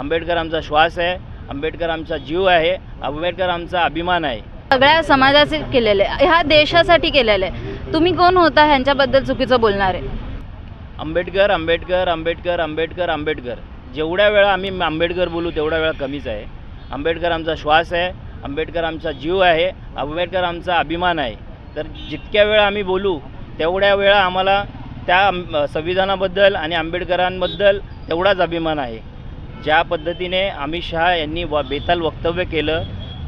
आंबेडकर आमचा श्वास आहे आंबेडकर आमचा जीव आहे आंबेडकर आमचा अभिमान आहे. सगळ्या समाजाचे केलेले आहे. ह्या देशासाठी केलेलं आहे. तुम्ही कोण होता ह्यांच्याबद्दल चुकीचं बोलणारे आंबेडकर आंबेडकर आंबेडकर आंबेडकर आंबेडकर. जेवढ्या वेळा आम्ही आंबेडकर बोलू तेवढ्या वेळा कमीच आहे. आंबेडकर आमचा श्वास आहे आंबेडकर आमचा जीव आहे आंबेडकर आमचा अभिमान आहे. तर जितक्या वेळा आम्ही बोलू तेवढ्या वेळा आम्हाला त्या संविधानाबद्दल आणि आंबेडकरांबद्दल तेवढाच अभिमान आहे. ज्या पद्धतीने अमित शहा यांनी व बेताल वक्तव्य केलं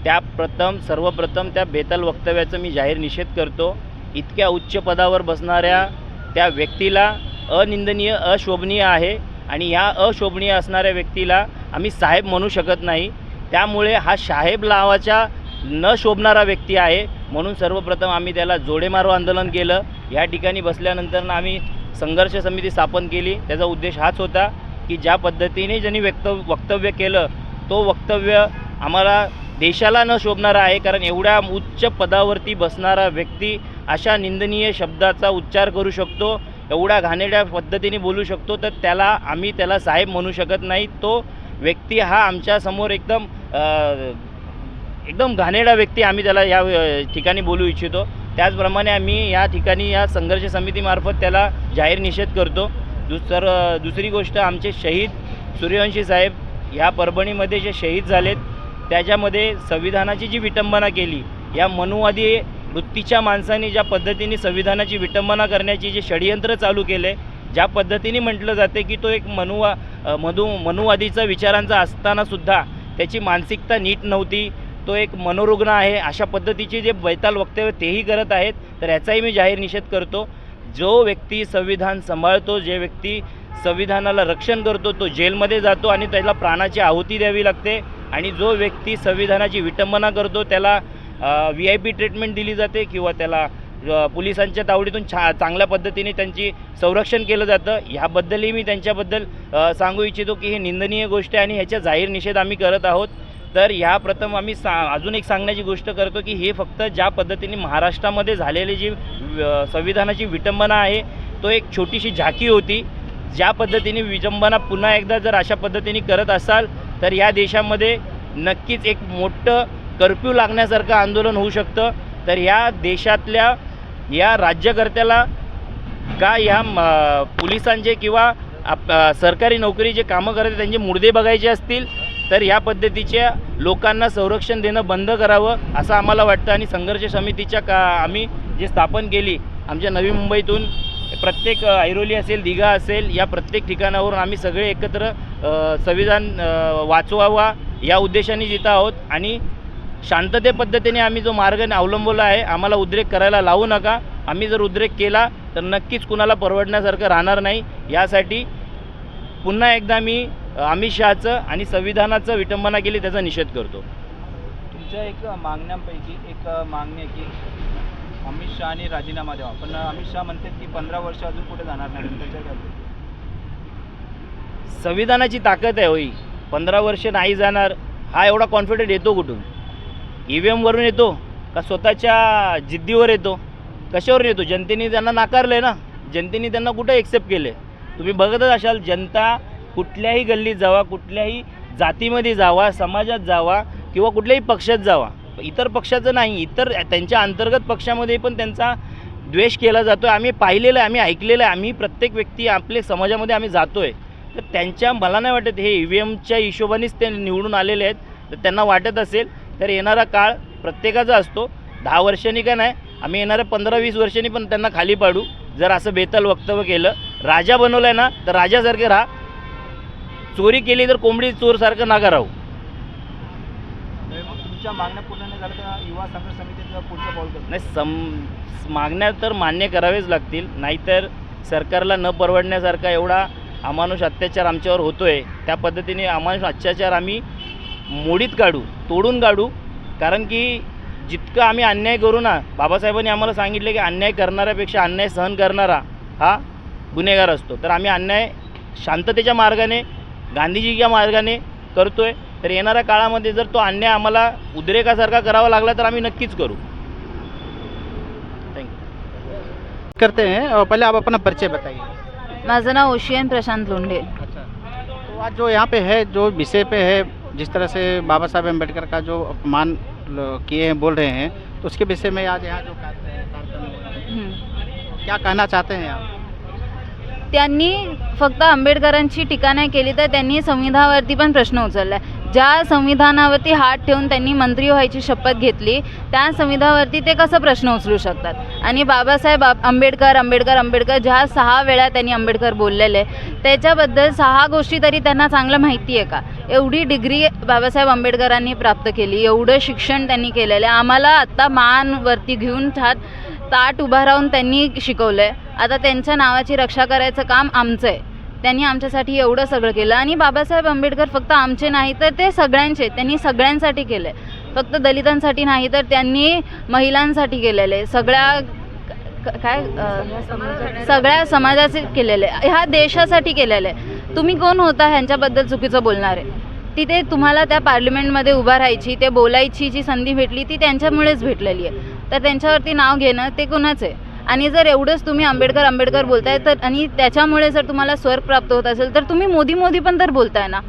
त्या प्रथम सर्वप्रथम त्या बेताल वक्तव्याचं मी जाहीर निषेध करतो. इतक्या उच्च पदावर बसणाऱ्या त्या व्यक्तीला अनिंदनीय अशोभनीय आहे आणि ह्या अशोभनीय असणाऱ्या व्यक्तीला आम्ही साहेब म्हणू शकत नाही. त्यामुळे हा साहेब लावाच्या न शोभणारा व्यक्ती आहे. म्हणून सर्वप्रथम आम्ही त्याला जोडेमारो आंदोलन केलं. या ठिकाणी बसल्यानंतर आम्ही संघर्ष समिती स्थापन केली. त्याचा उद्देश हाच होता की ज्या पद्धतीने ज्यांनी व्यक्त वक्तव्य केलं तो वक्तव्य आम्हाला देशाला न शोभणारा आहे. कारण एवढ्या उच्च पदावरती बसणारा व्यक्ती अशा निंदनीय शब्दाचा उच्चार करू शकतो एवढ्या घाणेरड्या पद्धतीने बोलू शकतो तर त्याला आम्ही त्याला साहेब म्हणू शकत नाही. तो व्यक्ती हा आमच्यासमोर एकदम एकदम घाणेरडा व्यक्ती आम्ही त्याला या ठिकाणी बोलू इच्छितो. त्याचप्रमाणे आम्ही या ठिकाणी या संघर्ष समितीमार्फत त्याला जाहीर निषेध करतो. दुसर दुसरी गोष्ट आमचे शहीद सूर्यवंशी साहेब ह्या परभणीमध्ये जे शहीद झालेत त्याच्यामध्ये संविधानाची जी विटंबना केली या मनुवादी वृत्तीच्या माणसाने ज्या पद्धतीने संविधानाची विटंबना करण्याची जे षडयंत्र चालू केले ज्या पद्धतीने म्हटलं जाते की तो एक मनुवा मधु मनुवादीचा विचारांचा असतानासुद्धा त्याची मानसिकता नीट नव्हती तो एक मनोरुग्ण आहे अशा पद्धतीचे जे बैताल वक्तव्य तेही करत आहेत तर याचाही मी जाहीर निषेध करतो. जो व्यक्ती संविधान सांभाळतो जे व्यक्ती संविधानाला रक्षण करतो तो जेलमध्ये जातो आणि त्याला प्राणाची आहुती द्यावी लागते. आणि जो व्यक्ती संविधानाची विटंबना करतो त्याला व्ही आय पी ट्रीटमेंट दिली जाते किंवा त्याला पोलिसांच्या तावडीतून छा चांगल्या पद्धतीने त्यांची संरक्षण केलं जातं. ह्याबद्दलही मी त्यांच्याबद्दल सांगू इच्छितो की ही निंदनीय गोष्ट आहे आणि ह्याचा जाहीर निषेध आम्ही करत आहोत. तर ह्या प्रथम आम्ही सा अजून एक सांगण्याची गोष्ट करतो की हे फक्त ज्या पद्धतीने महाराष्ट्रामध्ये झालेली जी संविधानाची विटंबना आहे तो एक छोटीशी झाकी होती. ज्या पद्धतीने विटंबना पुन्हा एकदा जर अशा पद्धतीने करत असाल तर या देशामध्ये नक्कीच एक मोठं कर्फ्यू लागण्यासारखं आंदोलन होऊ शकतं. तर या देशातल्या या राज्यकर्त्याला का ह्या म, पोलिसांचे किंवा आप सरकारी नोकरी जे कामं करते त्यांचे मुर्दे बघायचे असतील तर ह्या पद्धतीच्या लोकांना संरक्षण देणं बंद करावं असं आम्हाला वाटतं. आणि संघर्ष समितीच्या का आम्ही जे स्थापन केली आमच्या नवी मुंबईतून प्रत्येक ऐरोली असेल दिघा असेल या प्रत्येक ठिकाणावरून आम्ही सगळे एकत्र संविधान वाचवावा या उद्देशाने जिथं आहोत. आणि शांतते पद्धतीने आम्ही जो मार्ग अवलंबवला आहे आम्हाला उद्रेक करायला लावू नका. आम्ही जर उद्रेक केला तर नक्कीच कुणाला परवडण्यासारखं राहणार नाही. यासाठी पुन्हा एकदा मी अमित शहाचं आणि संविधानाचं विटंबना केली त्याचा निषेध करतो. तुमच्या एक मागण्यांपैकी एक मागणी आहे की अमित शहाने राजीनामा द्यावा. पण अमित शहा म्हणतात की पंधरा वर्ष अजून पुढे जाणार नाही. बोलू? संविधानाची ताकद आहे होई. पंधरा वर्ष नाही जाणार हा एवढा कॉन्फिडंट येतो कुठून? ई व्ही एमवरून येतो का स्वतःच्या जिद्दीवर येतो? कशावरून येतो? जनतेने त्यांना नाकारलं आहे ना? जनतेने त्यांना कुठं एक्सेप्ट केले तुम्ही बघतच असाल जनता कुठल्याही गल्लीत जावा कुठल्याही जातीमध्ये जावा समाजात जावा किंवा कुठल्याही पक्षात जावा. इतर पक्षाचं नाही इतर त्यांच्या अंतर्गत पक्षामध्ये पण त्यांचा द्वेष केला जातो आहे आम्ही पाहिलेलं आहे आम्ही ऐकलेलं आहे आम्ही प्रत्येक व्यक्ती आपल्या समाजामध्ये आम्ही जातो आहे तर त्यांच्या मला नाही वाटत हे ई व्ही एमच्या हिशोबानेच ते निवडून आलेले आहेत. तर त्यांना वाटत असेल तर येणारा काळ प्रत्येकाचा असतो. दहा वर्षांनी का नाही आम्ही येणाऱ्या पंधरा वीस वर्षांनी पण त्यांना खाली पाडू. जर असं बेताल वक्तव्य केलं राजा बनवलं आहे ना तर राजासारखे राहा. चोरी केली तर कोंबडी चोरसारखं नाका राहू तुमच्या मागण्या पूर्ण नाही झाल्या तर युवा संघर्ष समितीचं पुढचं पाऊल कसं नाही सम मागण्या तर मान्य करावेच लागतील. नाहीतर सरकारला न परवडण्यासारखा एवढा अमानुष अत्याचार आमच्यावर होतो आहे त्या पद्धतीने अमानुष अत्याचार आम्ही मोडीत काढू तोडून काढू. कारण की जितकं आम्ही अन्याय करू ना बाबासाहेबांनी आम्हाला सांगितले की अन्याय करणाऱ्यापेक्षा अन्याय सहन करणारा हा गुन्हेगार असतो. तर आम्ही अन्याय शांततेच्या मार्गाने गांधीजीच्या मार्गाने करतो आहे तर येणाऱ्या काळामध्ये जर तो अन्याय आम्हाला उद्रेकासारखा करावा लागला तर आम्ही नक्कीच करू. थँक्यू करते हैं और पहले आप अपना परिचय बताइए। माझं नाव ओशियन प्रशांत लोंढे. अच्छा. तो आज जो यहाँ पे है जो विषय पे है जिस तरह से बाबा साहेब अम्बेडकर का जो अपमान किए हैं बोल रहे हैं तो उसके विषय में आज यहाँ जो कार्य- कार्यक्रम रहा हम्म. क्या कहना चाहते हैं आप? त्यांनी फक्त आंबेडकरांची टीका नाही केली तर त्यांनी संविधानावरती पण प्रश्न उचलला. ज्या संविधानावरती हात ठेवून त्यांनी मंत्री व्हायची शपथ घेतली त्या संविधानावरती ते कसं प्रश्न उचलू शकतात? आणि बाबासाहेब आंबेडकर आंबेडकर आंबेडकर ज्या सहा वेळा त्यांनी आंबेडकर बोललेले त्याच्याबद्दल सहा गोष्टी तरी त्यांना चांगलं माहिती आहे का? एवढी डिग्री बाबासाहेब आंबेडकरांनी प्राप्त केली एवढं शिक्षण त्यांनी केलेलं आहे. आम्हाला आत्ता मानवरती घेऊन छात ताट उभा राहून त्यांनी शिकवलं आहे आता त्यांच्या नावाची रक्षा करायचं काम आमचं आहे. त्यांनी आमच्यासाठी एवढं सगळं केलं. आणि बाबासाहेब आंबेडकर फक्त आमचे नाही तर ते सगळ्यांचे त्यांनी सगळ्यांसाठी केलं आहे फक्त दलितांसाठी नाही तर त्यांनी महिलांसाठी केलेलं. आहे सगळ्या काय? सगळ्या समाजाचे केलेले. आहे ह्या देशासाठी केलेलं. आहे तुम्ही कोण होता ह्यांच्याबद्दल चुकीचं बोलणार? आहे तिथे तुम्हाला त्या पार्लमेंटमध्ये उभा राहायची ते बोलायची जी संधी भेटली ती त्यांच्यामुळेच भेटलेली आहे. तर त्यांच्यावरती नाव घेणं ते कुणाचं आहे? आणि जर एवढंच तुम्ही आंबेडकर आंबेडकर बोलताय तर आणि त्याच्यामुळे जर तुम्हाला स्वर्ग प्राप्त होत असेल तर तुम्ही मोदी मोदी पण तर बोलताय ना?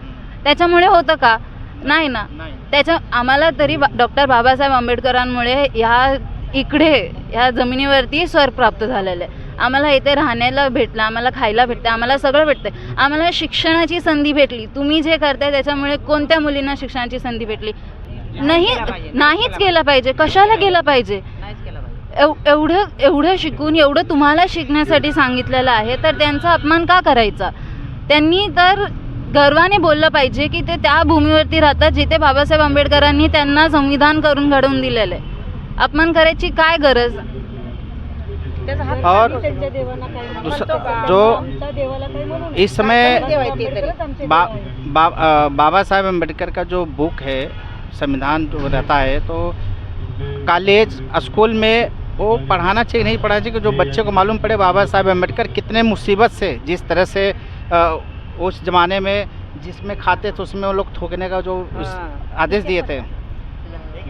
त्याच्यामुळे होतं का? नाही ना? त्याच्या आम्हाला तरी डॉक्टर बाबासाहेब आंबेडकरांमुळे ह्या इकडे ह्या जमिनीवरती स्वर्ग प्राप्त झालेलं आहे. आम्हाला इथे राहण्याला भेटलं आम्हाला खायला भेटतं आम्हाला सगळं भेटतं. आम्हाला शिक्षणाची संधी भेटली. तुम्ही जे करताय त्याच्यामुळे कोणत्या मुलींना शिक्षणाची संधी भेटली? नाही नाहीच गेलं पाहिजे. कशाला गेलं पाहिजे? एव एवढं एवढं शिकून एवढं तुम्हाला शिकण्यासाठी सांगितलेलं आहे तर त्यांचा अपमान का करायचा? त्यांनी तर गर्वाने बोललं पाहिजे की ते त्या भूमीवरती राहतात जिथे बाबासाहेब आंबेडकरांनी त्यांना संविधान करून घडवून दिलेलं आहे. अपमान करायची काय गरज? और जो इस समय बा, बा, बाबा साहेब अंबेडकर का जो बुक है संविधान जो रहता है तो कॉलेज स्कूल में वो पढ़ाना चाहिए नहीं पढ़ाना चाहिए कि जो बच्चे को मालूम पड़े बाबा साहेब अंबेडकर कितने मुसीबत से जिस तरह से उस ज़माने में जिसमें खाते थे उसमें वो लोग थूकने का जो आदेश दिए थे।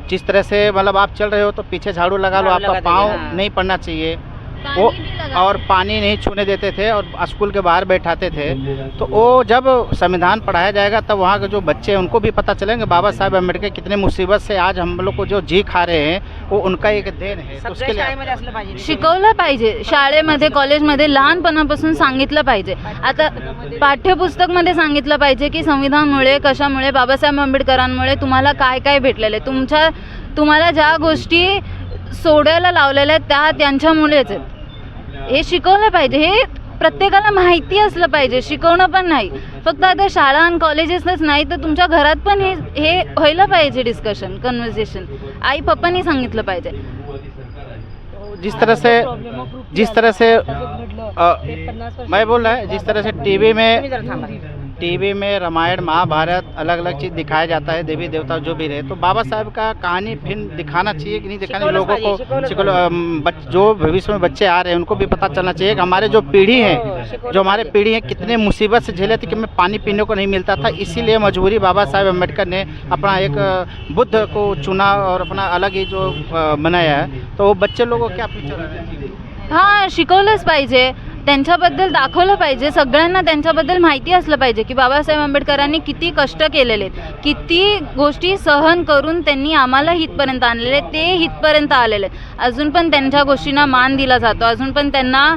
जिस तरह से मतलब आप चल रहे हो तो पीछे झाड़ू लगा लो आपका पाँव नहीं पड़ना चाहिए। वो और पानी नहीं छूने देते थे और स्कूल के बाहर बैठाते थे। तो वो जब संविधान पढ़ाया जाएगा तब वहाँ के जो बच्चे हैं उनको भी पता चलेंगे बाबा साहेब अम्बेडकर कितने मुसीबत से आज हम लोग को जो जी खा रहे हैं वो उनका एक देन है। तो उसके लिए शिकवलं पाहिजे. शाळेमध्ये कॉलेजमध्ये लहानपणापासून सांगितलं पाहिजे. आता पाठ्यपुस्तकमध्ये सांगितलं पाहिजे की संविधानमुळे कशामुळे बाबासाहेब आंबेडकरांमुळे तुम्हाला काय काय भेटलेलं आहे? तुमच्या तुम्हाला ज्या गोष्टी सोडायला लावलेल्या आहेत त्या त्यांच्यामुळेच आहेत. हे शिकवलं पाहिजे हे प्रत्येकाला माहिती असलं पाहिजे शिकवणं पण नाही. फक्त आता शाळा आणि कॉलेजेसच नाही तर तुमच्या घरात पण हे हे व्हायला पाहिजे डिस्कशन कन्व्हर्सेशन आई पप्पांनी सांगितलं पाहिजे. जिस तरह से जिस तरह से आ, मैं बोल रहा है जिस तरह से टीवी में टीवी में रामायण महाभारत अलग अलग चीज़ दिखाया जाता है देवी देवता जो भी रहे। तो बाबा साहब का कहानी फिर दिखाना चाहिए कि नहीं दिखाना लोगों को जो भविष्य में बच्चे आ रहे हैं उनको भी पता चलना चाहिए कि हमारे जो पीढ़ी है जो हमारे पीढ़ी है कितने मुसीबत से झेले थे कि हमें पानी पीने को नहीं मिलता था। इसीलिए मजबूरी बाबा साहेब अंबेडकर ने अपना एक बुद्ध को चुना और अपना अलग ही जो बनाया है। तो वो बच्चे लोगों को क्या फ्यूचर हाँ हाँ शिकवलंच पाहिजे त्यांच्याबद्दल दाखवलं पाहिजे. सगळ्यांना त्यांच्याबद्दल माहिती असलं पाहिजे की बाबासाहेब आंबेडकरांनी किती कष्ट केलेले आहेत. किती गोष्टी सहन करून त्यांनी आम्हाला हितपर्यंत आणलेले आहेत. ते हितपर्यंत आलेले आहेत. अजून पण त्यांच्या गोष्टींना मान दिला जातो. अजून पण त्यांना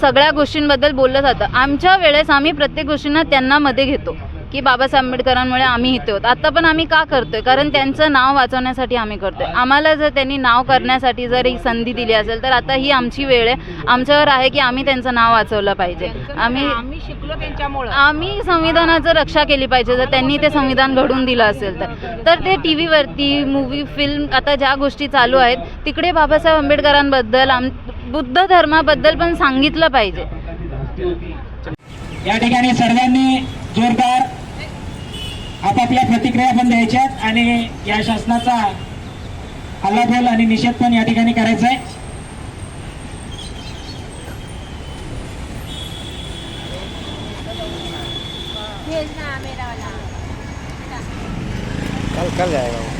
सगळ्या गोष्टींबद्दल बोललं जातं. आमच्या वेळेस आम्ही प्रत्येक गोष्टींना त्यांना मध्ये घेतो. की बाबासाहेब आंबेडकरांमुळे आम्ही इथे होतो. आता पण आम्ही का करतोय? कारण त्यांचं नाव वाचवण्यासाठी आम्ही करतोय. आम्हाला जर त्यांनी नाव करण्यासाठी जर ही संधी दिली असेल तर आता ही आमची वेळ आहे. आमच्यावर आहे की आम्ही त्यांचं नाव वाचवलं पाहिजे. आम्ही आम्ही शिकलो त्यांच्यामुळं. आम्ही संविधानाचं रक्षा केली पाहिजे. जर त्यांनी ते संविधान घडवून दिलं असेल तर. तर ते टी व्हीवरती मूवी फिल्म आता ज्या गोष्टी चालू आहेत तिकडे बाबासाहेब आंबेडकरांबद्दल आम बुद्ध धर्माबद्दल पण सांगितलं पाहिजे. या ठिकाणी सर्वांनी जोरदार आपापल्या प्रतिक्रिया पण द्यायच्यात आणि या शासनाचा हल्लाबोल आणि निषेध पण या ठिकाणी करायचा आहे कल कल जाएगा वो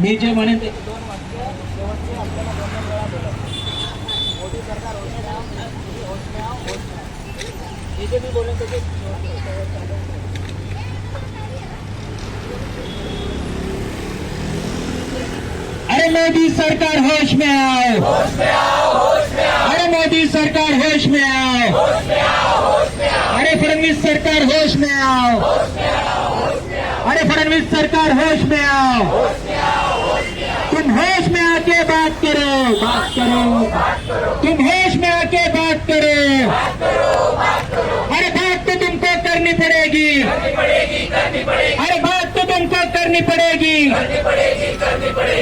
मी जे म्हणेन ते अरे मोदी सरकार होश में आओ। अरे मोदी सरकार होश में आओ। अरे फडणवीस सरकार होश में आओ। अरे फडणवीस सरकार होश में आओ। तुम होश में आके बात करो बात करो। तुम होश में आके बात करो। अरे बात तो तुमको करनी पड़ेगी। अरे बात तो तुमको करनी पड़ेगी।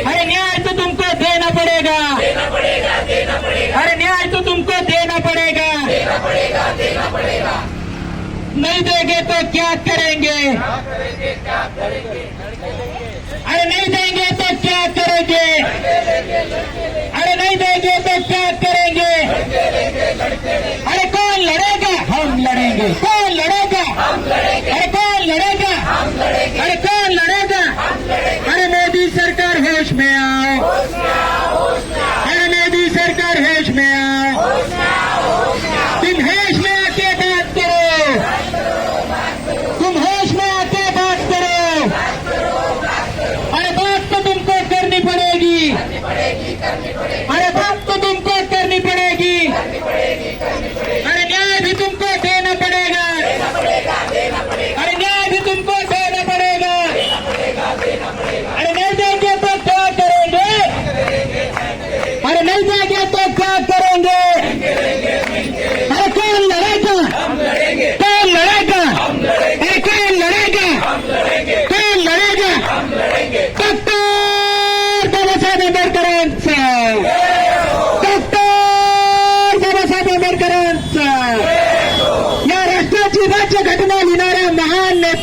अरे न्याय तो तुमको देना पड़ेगा। अरे न्याय तो तुमको देना पड़ेगा। नहीं देंगे तो क्या करेंगे? अरे नहीं देंगे तो क्या करेंगे? ನಡೆ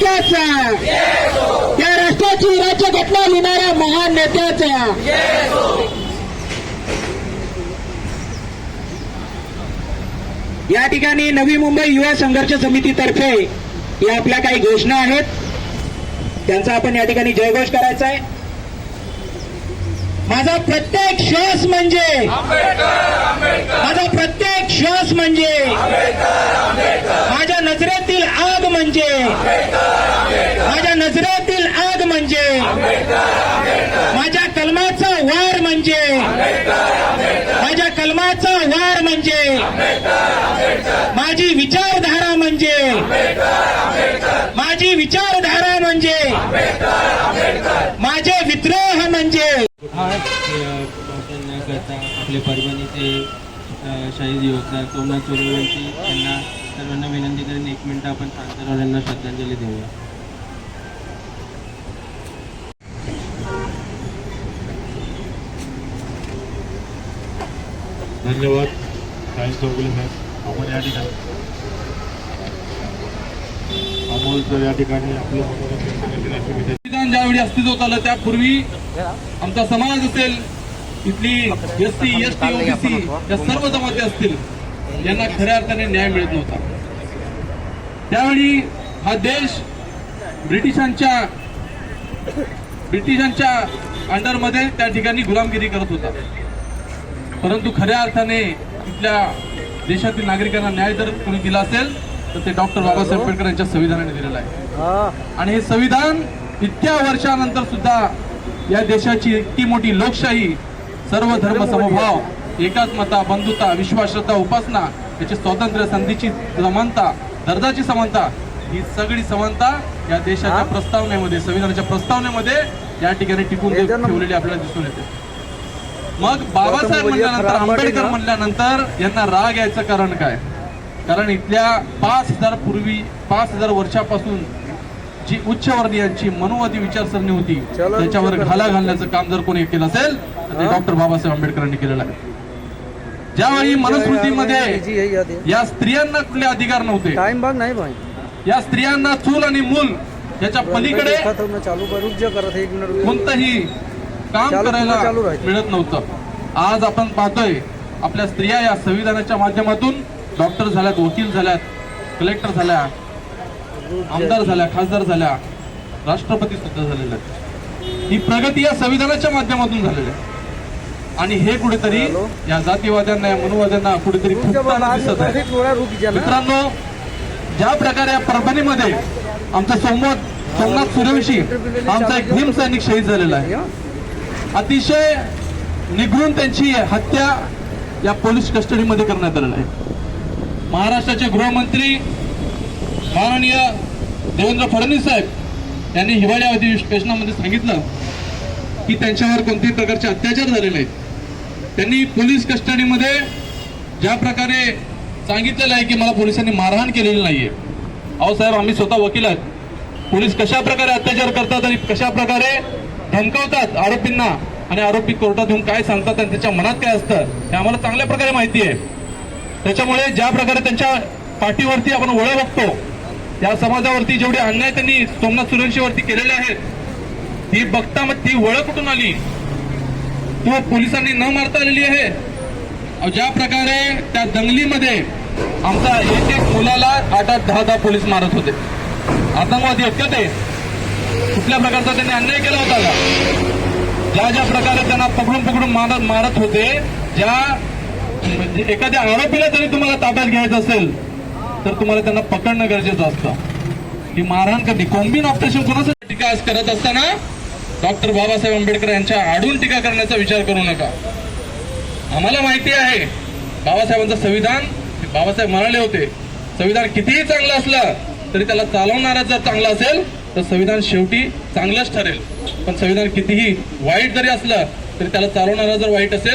नेत्याचा या राष्ट्राची राज्यघटना लिहिणाऱ्या महान नेत्याचा या ठिकाणी नवी मुंबई युवा संघर्ष समितीतर्फे या आपल्या काही घोषणा आहेत. त्यांचा आपण या ठिकाणी जयघोष करायचा आहे. माझा प्रत्येक श्वास म्हणजे माझा प्रत्येक श्वास म्हणजे माझ्या नजरेतील आग म्हणजे? माझ्या नजरेतील आग म्हणजे? माझ्या कलमाचा वार म्हणजे? माझ्या कलमाचा वार म्हणजे? माझी विचारधारा म्हणजे? माझी विचारधारा म्हणजे? माझे विद्रोह म्हणजे? आपले परभणीचे शहीद योद्धा सोमनाथ सूर्यवंशी यांना सर्वांना विनंती करून. एक मिनिट आपण शांतराव यांना श्रद्धांजली देऊया. धन्यवाद. सायन्स चौगुले साहेब. आपण या ठिकाणी. अमोल या ठिकाणी आपलं संविधान ज्यावेळी अस्तित्वात आलं त्यापूर्वी आमचा समाज असेल इथली S C S T OBC या सर्व जमाती असतील यांना खऱ्या अर्थाने न्याय मिळत नव्हता. त्यावेळी हा देश ब्रिटिशांच्या ब्रिटिशांच्या अंडरमध्ये त्या ठिकाणी गुलामगिरी करत होता. परंतु खऱ्या अर्थाने इथल्या देशातील नागरिकांना न्याय जर कोणी दिला असेल तर ते डॉक्टर बाबासाहेब आंबेडकर यांच्या संविधानाने दिलेलं आहे. आणि हे संविधान इतक्या वर्षानंतर सुद्धा या देशाची इतकी मोठी लोकशाही सर्व धर्म समभाव एकाच मता बंधुता विश्वास श्रद्धा उपासना याची स्वातंत्र्य संधीची समानता दर्जाची समानता ही सगळी समानता या देशाच्या प्रस्तावनेमध्ये संविधानाच्या प्रस्तावनेमध्ये या ठिकाणी टिकून ठेवलेली आपल्याला दिसून येते. मग बाबासाहेब म्हणल्यानंतर आंबेडकर म्हणल्यानंतर यांना राग यायचं कारण काय? कारण इथल्या पाच हजार पूर्वी पाच हजार वर्षापासून जी उच्चवर्णीयांची मनोवादी विचारसरणी होती त्याच्यावर घाला घालण्याचं काम जर कोणी केलं असेल ते डॉक्टर बाबासाहेब आंबेडकरांनी केलेलं आहे. ज्यावेळी मनुस्मृतीमध्ये या स्त्रियांना कुठले अधिकार नव्हते टाइम भाग नाही भाई. या स्त्रियांना चूल आणि मूल याच्या पलीकडे. कोणतंही काम करायला. मिळत नव्हतं. आज आपण पाहतोय आपल्या स्त्रिया या संविधानाच्या माध्यमातून डॉक्टर झाल्यात वकील झाल्यात कलेक्टर झाल्या आमदार झाल्या खासदार झाल्या राष्ट्रपती सुद्धा झालेल्या ही प्रगती या संविधानाच्या माध्यमातून झालेली आहे. आणि हे कुठेतरी या जातीवाद्यांना या मनुवाद्यांना कुठेतरी फुटताना दिसत आहे. मित्रांनो ज्या प्रकारे या परभणीमध्ये आमचा सोमवार सोमनाथ सूर्यवंशी आमचा एक भीम सैनिक शहीद झालेला आहे. अतिशय निघून त्यांची हत्या या पोलीस कस्टडीमध्ये करण्यात आलेलं आहे. महाराष्ट्राचे गृहमंत्री माननीय देवेंद्र फडणवीस साहेब यांनी हिवाळी अधिवेशनामध्ये सांगितलं की त्यांच्यावर कोणत्याही प्रकारचे अत्याचार झालेले आहेत. त्यांनी पोलीस कस्टडीमध्ये ज्या प्रकारे सांगितलेलं आहे की मला पोलिसांनी मारहाण केलेली नाही अहो साहेब आम्ही स्वतः वकील आहेत. पोलीस कशा प्रकारे अत्याचार करतात आणि कशा प्रकारे धमकावतात आरोपींना आणि आरोपी कोर्टात येऊन काय सांगतात आणि त्याच्या मनात काय असतं हे आम्हाला चांगल्या प्रकारे माहिती आहे. त्याच्यामुळे ज्या प्रकारे त्यांच्या पाठीवरती आपण वळ बघतो या समाजावरती जेवढे अन्याय त्यांनी सोमनाथ सुरवंशीवरती केलेले आहेत ती बघता मग ती वळं कुठून आली? तो पोलिसांनी न मारता आलेली आहे. अहो, ज्या प्रकारे त्या दंगलीमध्ये आमचा एक एक मुलाला आठ आठ दहा दहा पोलीस मारत होते. आतंकवादी आहेत का ते? कुठल्या प्रकारचा त्यांनी अन्याय केला होता का? ज्या ज्या प्रकारे त्यांना पकडून पकडून मारत मारत होते ज्या म्हणजे एखाद्या आरोपीला जरी तुम्हाला ताब्यात घ्यायचं असेल तर तुम्हाला त्यांना पकडणं गरजेचं असतं. ही मारहाण कधी? कॉम्बिन ऑपरेशन कोणासाठी? काय करत असताना डॉक्टर बाबासाहेब आंबेडकर यांच्या आडून टीका करण्याचा विचार करू नका. आम्हाला माहिती आहे बाबासाहेबांचं संविधान बाबासाहेब म्हणाले होते संविधान कितीही चांगलं असलं तरी त्याला चालवणारा जर चांगला असेल तर संविधान शेवटी चांगलंच ठरेल. पण संविधान कितीही वाईट जरी असलं तरी त्याला चालवणारा जर वाईट असेल